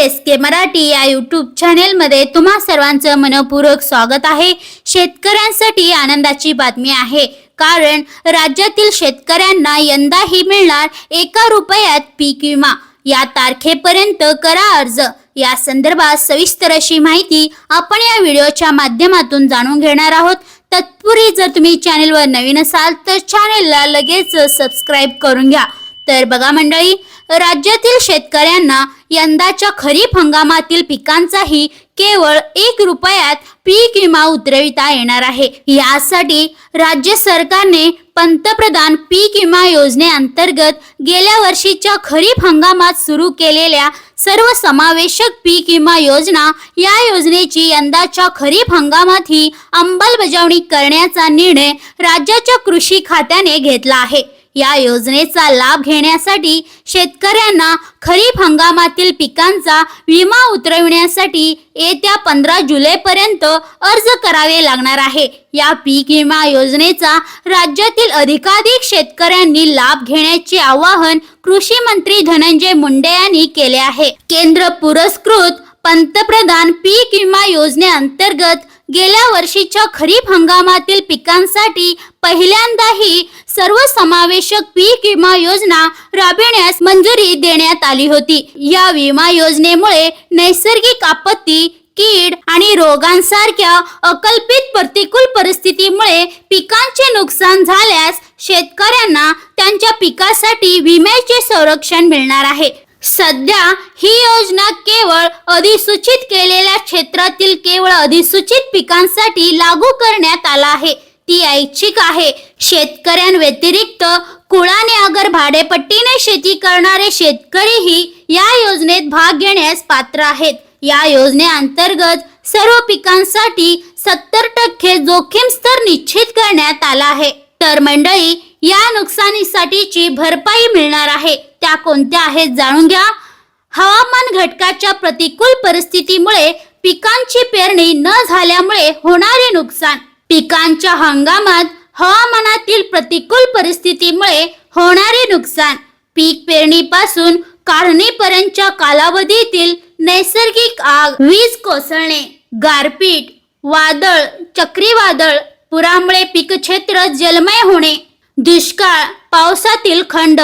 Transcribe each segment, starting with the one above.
S के मराठी या YouTube चॅनेलमध्ये तुम्हा सर्वांचं मनपूर्वक स्वागत आहे. शेतकऱ्यांसाठी आनंदाची बातमी आहे. कारण राज्यातील शेतकऱ्यांना यंदाही मिळणार एका रुपयात पीक विमा. या तारखेपर्यंत करा अर्ज. या संदर्भात सविस्तर अशी माहिती आपण या व्हिडिओच्या माध्यमातून जाणून घेणार आहोत. तत्पूर्वी जर तुम्ही चॅनेलवर नवीन असाल तर चॅनेलला लगेच सबस्क्राईब करून घ्या. तर बघा मंडळी राज्यातील शेतकऱ्यांना यंदाच्या खरीप हंगामातील पिकांचाही केवळ एक रुपयात पीक विमा उतरविता येणार आहे. यासाठी राज्य सरकारने पंतप्रधान पीक विमा योजनेअंतर्गत गेल्या वर्षीच्या खरीप हंगामात सुरू केलेल्या सर्व समावेशक पीक विमा योजना या योजनेची यंदाच्या खरीप हंगामातही अंमलबजावणी करण्याचा निर्णय राज्याच्या कृषी खात्याने घेतला आहे. या योजनेचा लाभ घेण्यासाठी शेतकऱ्यांना खरीप हंगामातील पिकांचा विमा उतरविण्यासाठी येत्या पंधरा जुलैपर्यंत अर्ज करावे लागणार आहे. या पीक विमा योजनेचा राज्यातील अधिकाधिक शेतकऱ्यांनी लाभ घेण्याचे आवाहन कृषी मंत्री धनंजय मुंडे यांनी केले आहे. केंद्र पुरस्कृत पंतप्रधान पीक विमा योजनेअंतर्गत गेल्या वर्षीच्या खरीप हंगामातील पिकांसाठी पहिल्यांदाही सर्वसमावेशक पीक विमा योजना राबविण्यास मंजुरी देण्यात आली होती. या विमा योजनेमुळे नैसर्गिक आपत्ती कीड आणि रोगांसारख्या अकल्पित प्रतिकूल परिस्थितीमुळे पिकांचे नुकसान झाल्यास शेतकऱ्यांना त्यांच्या पिकासाठी विम्याचे संरक्षण मिळणार आहे. सध्या ही योजना केवळ अधिसूचित केलेल्या क्षेत्रातील केवळ अधिसूचित पिकांसाठी लागू करण्यात आला आहे. ती ऐच्छिक आहे. शेतकऱ्यांव्यतिरिक्त कुळाने अगर भाडेपट्टीने शेती करणारे शेतकरीही या योजनेत भाग घेण्यास पात्र आहेत. या योजनेअंतर्गत सर्व पिकांसाठी सत्तर टक्के जोखीम स्तर निश्चित करण्यात आला आहे. तर मंडळी या नुकसानीसाठीची भरपाई मिळणार आहे. त्या कोणत्या आहेत जाणून घ्या. हवामान घटकाच्या प्रतिकूल परिस्थितीमुळे पिकांची पेरणी न झाल्यामुळे होणारे नुकसान. पिकांच्या हंगामात हवामानातील प्रतिकूल परिस्थितीमुळे होणारे नुकसान पीक पेरणीपासून काढणीपर्यंतच्या कालावधीतील नैसर्गिक आग वीज कोसळणे गारपीट वादळ चक्रीवादळ पुरामुळे पीकक्षेत्र जलमय होणे दुष्काळ पावसातील खंड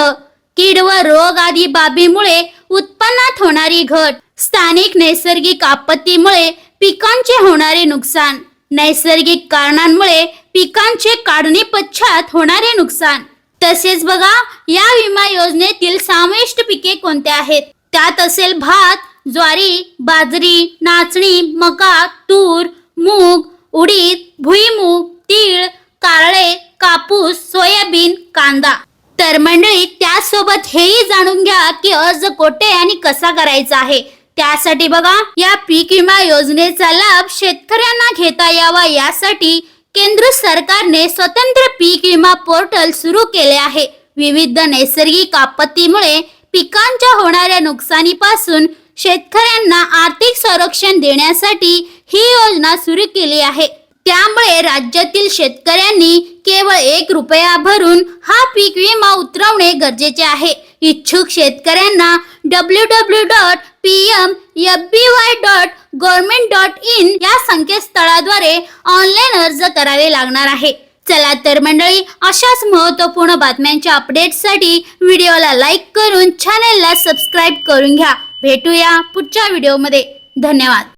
कीड व रोग आदी बाबीमुळे उत्पन्नात होणारी घट स्थानिक नैसर्गिक आपत्तीमुळे पिकांचे होणारे नुकसान. नैसर्गिक कारणांमुळे पिकांचे काढणी पश्चात होणारे नुकसान. तसेच बघा या विमा योजनेतील समाविष्ट पिके कोणत्या आहेत? त्यात असेल भात ज्वारी बाजरी नाचणी मका तूर मूग उडीद भुईमूग तीळ कारळे कापूस सोयाबीन कांदा. तर मंडळी त्यासोबत हेही जाणून घ्या की अर्ज कोठे आणि कसा करायचा आहे. त्यासाठी बघा या पीक विमा योजनेचा लाभ शेतकऱ्यांना घेता यावा. यासाठी केंद्र सरकारने स्वतंत्र पीक विमा पोर्टल सुरू केले आहे. विविध नैसर्गिक आपत्तीमुळे पिकांच्या होणाऱ्या नुकसानीपासून शेतकऱ्यांना आर्थिक संरक्षण देण्यासाठी ही योजना सुरू केली आहे. त्यामुळे राज्यातील शेतकऱ्यांनी केवळ एक रुपया भरून हा पीक विमा उतरवणे गरजेचे आहे. इच्छुक शेतकऱ्यांना W W dot P M F B Y dot government dot in या संकेतस्थळाद्वारे ऑनलाईन अर्ज करावे लागणार आहे. चला तर मंडळी अशाच महत्त्वपूर्ण बातम्यांच्या अपडेटसाठी व्हिडिओला लाईक करून चॅनेलला सबस्क्राईब करून घ्या. भेटूया पुढच्या व्हिडिओमध्ये धन्यवाद.